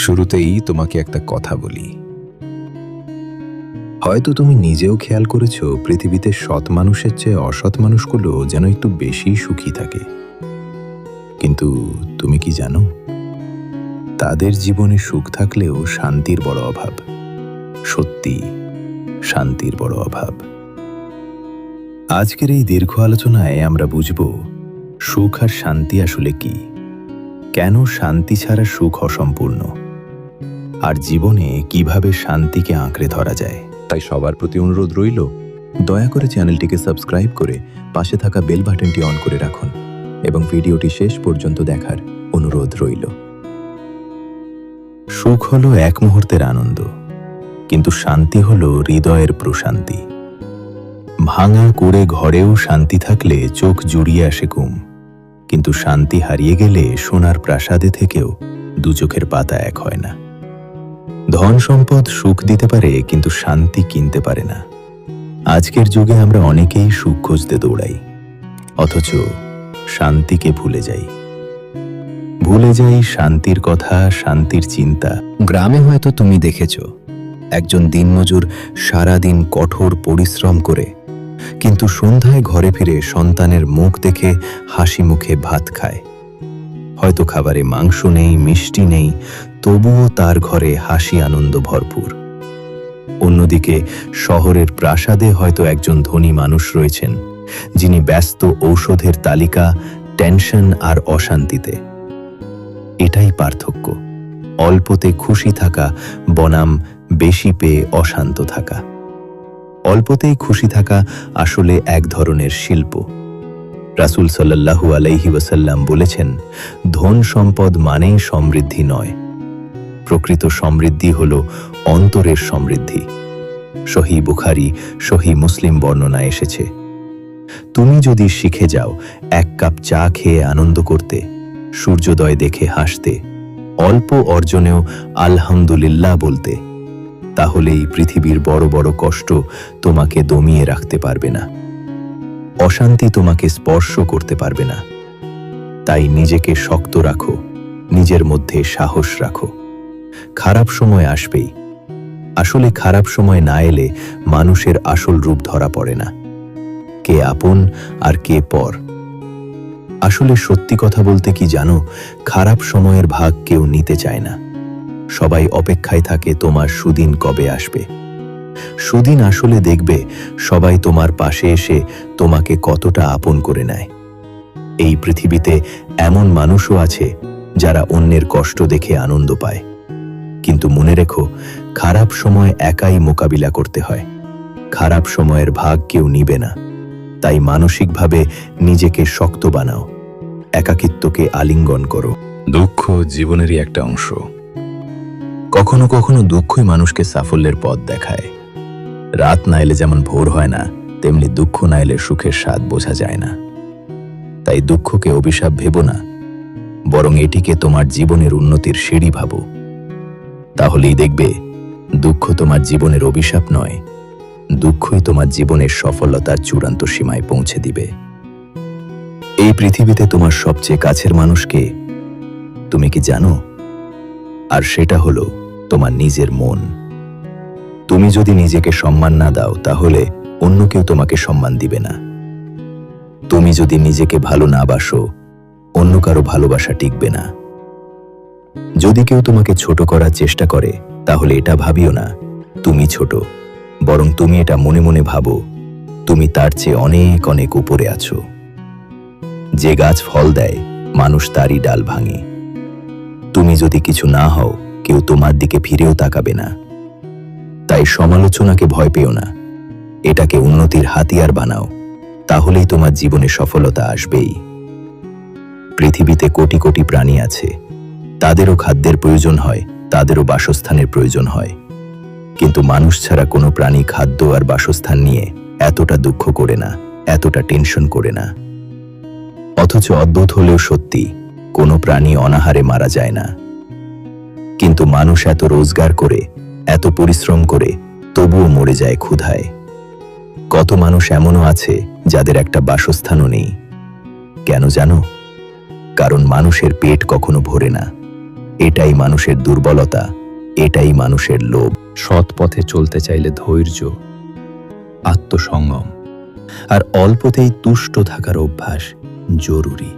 শুরুতেই তোমাকে একটা কথা বলি। হয়তো তুমি নিজেও খেয়াল করেছ, পৃথিবীতে সৎ মানুষের চেয়ে অসৎ মানুষগুলো যেন একটু বেশি সুখী থাকে। কিন্তু তুমি কি জানো? তাদের জীবনে সুখ থাকলেও শান্তির বড় অভাব। সত্যি, শান্তির বড় অভাব। আজকের এই দীর্ঘ আলোচনায় আমরা বুঝব, সুখ আর শান্তি আসলে কি? কেন শান্তি ছাড়া সুখ অসম্পূর্ণ? আর জীবনে কীভাবে শান্তিকে আঁকড়ে ধরা যায়। তাই সবার প্রতি অনুরোধ রইল, দয়া করে চ্যানেলটিকে সাবস্ক্রাইব করে পাশে থাকা বেল বাটনটি অন করে রাখুন এবং ভিডিওটি শেষ পর্যন্ত দেখার অনুরোধ রইল। সুখ হলো এক মুহূর্তের আনন্দ, কিন্তু শান্তি হলো হৃদয়ের প্রশান্তি। ভাঙা করে ঘরেও শান্তি থাকলে চোখ জুড়িয়ে আসে ঘুম, কিন্তু শান্তি হারিয়ে গেলে সোনার প্রাসাদে থেকেও দু চোখের পাতা এক হয় না। ধন সম্পদ সুখ দিতে পারে, কিন্তু শান্তি কিনতে পারে না। আজকের যুগে আমরা অনেকেই সুখ খুঁজতে দৌড়াই, অথচ শান্তিকে ভুলে যাই। ভুলে যাই শান্তির কথা, শান্তির চিন্তা। গ্রামে হয়তো তুমি দেখেছ, একজন দিনমজুর সারাদিন কঠোর পরিশ্রম করে, কিন্তু সন্ধ্যায় ঘরে ফিরে সন্তানের মুখ দেখে হাসি মুখে ভাত খায়। হয়তো খাবারে মাংস নেই, মিষ্টি নেই তবুও তার ঘরে হাসি আনন্দ ভরপুর। অন্যদিকে শহরের প্রাসাদে হয়তো একজন ধনী মানুষ রয়েছেন, যিনি ব্যস্ত ঔষধের তালিকা, টেনশন আর অশান্তিতে। এটাই পার্থক্য, অল্পতে খুশি থাকা, বনাম বেশি পেয়ে অশান্ত থাকা। অল্পতেই খুশি থাকা আসলে এক ধরনের শিল্প। রাসূল সাল্লাল্লাহু আলাইহি ওয়াসাল্লাম বলেছেন, ধন সম্পদ মানেই সমৃদ্ধি নয়। প্রকৃত সমৃদ্ধি হল অন্তরের সমৃদ্ধি। সহি বুখারি, সহি মুসলিম বর্ণনা এসেছে, তুমি যদি শিখে যাও এক কাপ চা খেয়ে আনন্দ করতে, সূর্যোদয় দেখে হাসতে, অল্প অর্জনেও আলহামদুলিল্লাহ বলতে তাহলে এই পৃথিবীর বড় বড় কষ্ট তোমাকে দমিয়ে রাখতে পারবে না। অশান্তি তোমাকে স্পর্শ করতে পারবে না। তাই নিজেকে শক্ত রাখো, নিজের মধ্যে সাহস রাখো। খারাপ সময় আসবেই। আসলে খারাপ সময় না এলে মানুষের আসল রূপ ধরা পড়ে না। কে আপন আর কে পর। আসলে সত্যি কথা বলতে কি জানো, খারাপ সময়ের ভাগ কেউ নিতে চায় না। সবাই অপেক্ষায় থাকে তোমার সুদিন কবে আসবে। সুদিন আসলে দেখবে সবাই তোমার পাশে এসে তোমাকে কতটা আপন করে নেয়। এই পৃথিবীতে এমন মানুষও আছে যারা অন্যের কষ্ট দেখে আনন্দ পায়। কিন্তু মনে রেখো, খারাপ সময় একাই মোকাবিলা করতে হয়। খারাপ সময়ের ভাগ কেউ নিবে না। তাই মানসিকভাবে নিজেকে শক্ত বানাও। একাকিত্বকে আলিঙ্গন করো। দুঃখ জীবনেরই একটা অংশ। কখনো কখনো দুঃখই মানুষকে সাফল্যের পথ দেখায়। রাত না এলে যেমন ভোর হয় না, তেমনি দুঃখ না এলে সুখের স্বাদ বোঝা যায় না। তাই দুঃখকে অভিশাপ ভেবো না। বরং এটিকে তোমার জীবনের উন্নতির সিঁড়ি ভাবো। তাহলেই দেখবে দুঃখ তোমার জীবনের অভিশাপ নয়, দুঃখই তোমার জীবনের সফলতার চূড়ান্ত সীমায় পৌঁছে দিবে। এই পৃথিবীতে তোমার সবচেয়ে কাছের মানুষকে তুমি কি জানো? আর সেটা হলো তোমার নিজের মন। তুমি যদি নিজেকে সম্মান না দাও, তাহলে অন্য কেউ তোমাকে সম্মান দিবে না। তুমি যদি নিজেকে ভালো না বাসো, অন্য কারও ভালোবাসা টিকবে না। যদি কেউ তোমাকে ছোট করার চেষ্টা করে, তাহলে এটা ভাবিও না। তুমি ছোট, বরং তুমি এটা মনে মনে ভাবো। তুমি তার চেয়ে অনেক অনেক উপরে আছো। যে গাছ ফল দেয়, মানুষ তারই ডাল ভাঙে। তুমি যদি কিছু না হও, কেউ তোমার দিকে ফিরেও তাকাবে না। তাই সমালোচনাকে ভয় পেও না। এটাকে উন্নতির হাতিয়ার বানাও। তাহলেই তোমার জীবনে সফলতা আসবেই। পৃথিবীতে কোটি কোটি প্রাণী আছে। তাদেরও খাদ্যের প্রয়োজন হয়, তাদেরও বাসস্থানের প্রয়োজন হয়। কিন্তু মানুষ ছাড়া কোনো প্রাণী খাদ্য আর বাসস্থান নিয়ে এতটা দুঃখ করে না, এতটা টেনশন করে না। অথচ অদ্ভুত হলেও সত্যি, কোনো প্রাণী অনাহারে মারা যায় না। কিন্তু মানুষ এত রোজগার করে, এত পরিশ্রম করে, তবুও মরে যায় ক্ষুধায়। কত মানুষ এমনও আছে যাদের একটা বাসস্থানও নেই। কেন জানো? কারণ মানুষের পেট কখনো ভরে না। এটাই মানুষের দুর্বলতা, এটাই মানুষের লোভ। সৎ পথে চলতে চাইলে ধৈর্য আত্মসংযম আর অল্পতেই তুষ্ট থাকার অভ্যাস জরুরি।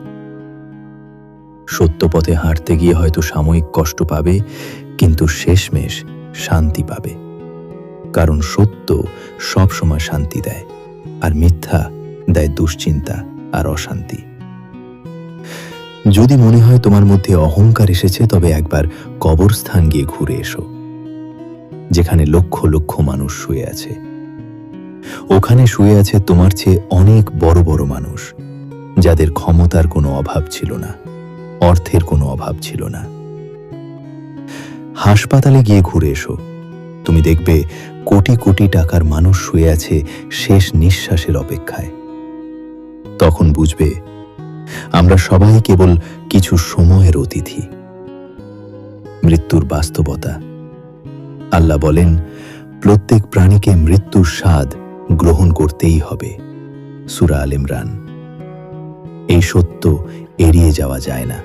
সত্য পথে হাঁটতে গিয়ে হয়তো সাময়িক কষ্ট পাবে, কিন্তু শেষমেশ শান্তি পাবে। কারণ সত্য সবসময় শান্তি দেয়, আর মিথ্যা দেয় দুশ্চিন্তা আর অশান্তি। যদি মনে হয় তোমার মধ্যে অহংকার এসেছে, তবে একবার কবরস্থান গিয়ে ঘুরে এসো, যেখানে লক্ষ লক্ষ মানুষ শুয়ে আছে। ওখানে শুয়ে আছে তোমার চেয়ে অনেক বড় বড় মানুষ, যাদের ক্ষমতার কোনো অভাব ছিল না, অর্থের কোনো অভাব ছিল না। হাসপাতালে গিয়ে ঘুরে এসো। তুমি দেখবে কোটি কোটি টাকার মানুষ শুয়ে আছে শেষ নিঃশ্বাসের অপেক্ষায়। তখন বুঝবে আমরা সবাই কেবল কিছু সময়ের অতিথি। মৃত্যুর বাস্তবতা। আল্লাহ বলেন, প্রত্যেক প্রাণীকে মৃত্যুর স্বাদ গ্রহণ করতেই হবে। সুরা আল ইমরান। এই সত্য এড়িয়ে যাওয়া যায় না।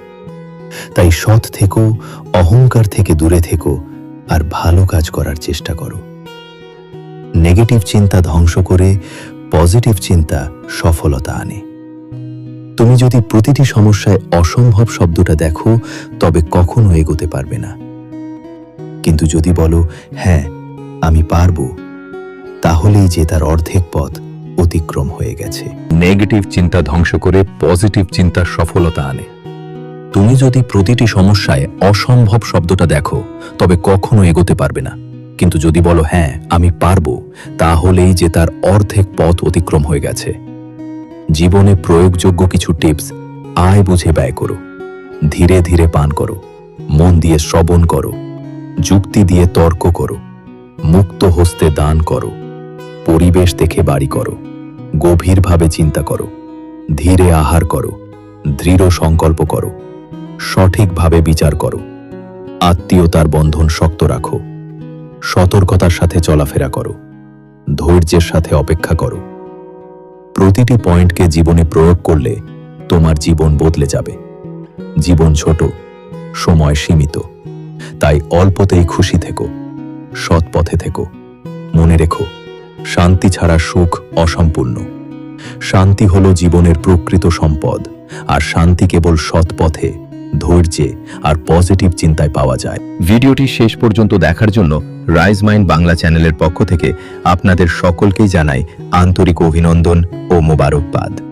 তাই সৎ থেকো, অহংকার থেকে দূরে থেকো আর ভালো কাজ করার চেষ্টা করো। নেগেটিভ চিন্তা ধ্বংস করে পজিটিভ চিন্তা সফলতা আনে। তুমি যদি প্রতিটি সমস্যায় অসম্ভব শব্দটা দেখো, তবে কখনো এগোতে পারবে না। কিন্তু যদি বলো হ্যাঁ আমি পারব, তাহলেই যে তার অর্ধেক পথ অতিক্রম হয়ে গেছে। নেগেটিভ চিন্তা ধ্বংস করে পজিটিভ চিন্তার সফলতা আনে। তুমি যদি প্রতিটি সমস্যায় অসম্ভব শব্দটা দেখো, তবে কখনো এগোতে পারবে না। কিন্তু যদি বলো হ্যাঁ আমি পারব, তাহলেই যে তার অর্ধেক পথ অতিক্রম হয়ে গেছে। জীবনে প্রয়োগযোগ্য কিছু টিপস আয় বুঝে ব্যয় করো। ধীরে ধীরে পান করো। মন দিয়ে শ্রবণ করো। যুক্তি দিয়ে তর্ক করো। মুক্ত হস্তে দান করো। পরিবেশ দেখে বাড়ি করো। গভীরভাবে চিন্তা করো। ধীরে আহার করো। দৃঢ় সংকল্প করো। সঠিকভাবে বিচার করো। আত্মীয়তার বন্ধন শক্ত রাখো। সতর্কতার সাথে চলাফেরা করো। ধৈর্যের সাথে অপেক্ষা করো। প্রতিটি পয়েন্টকে জীবনে প্রয়োগ করলে তোমার জীবন বদলে যাবে। জীবন ছোট, সময় সীমিত। তাই অল্পতেই খুশি থেকো, সৎ পথে থেকো। মনে রেখো, শান্তি ছাড়া সুখ অসম্পূর্ণ। শান্তি হলো জীবনের প্রকৃত সম্পদ, আর শান্তি কেবল সৎ পথে ধৈর্যে আর পজিটিভ চিন্তায় পাওয়া যায়। ভিডিওটি শেষ পর্যন্ত দেখার জন্য রাইজ মাইন্ড বাংলা চ্যানেলের পক্ষ থেকে আপনাদের সকলকেই জানাই আন্তরিক অভিনন্দন ও মোবারকবাদ।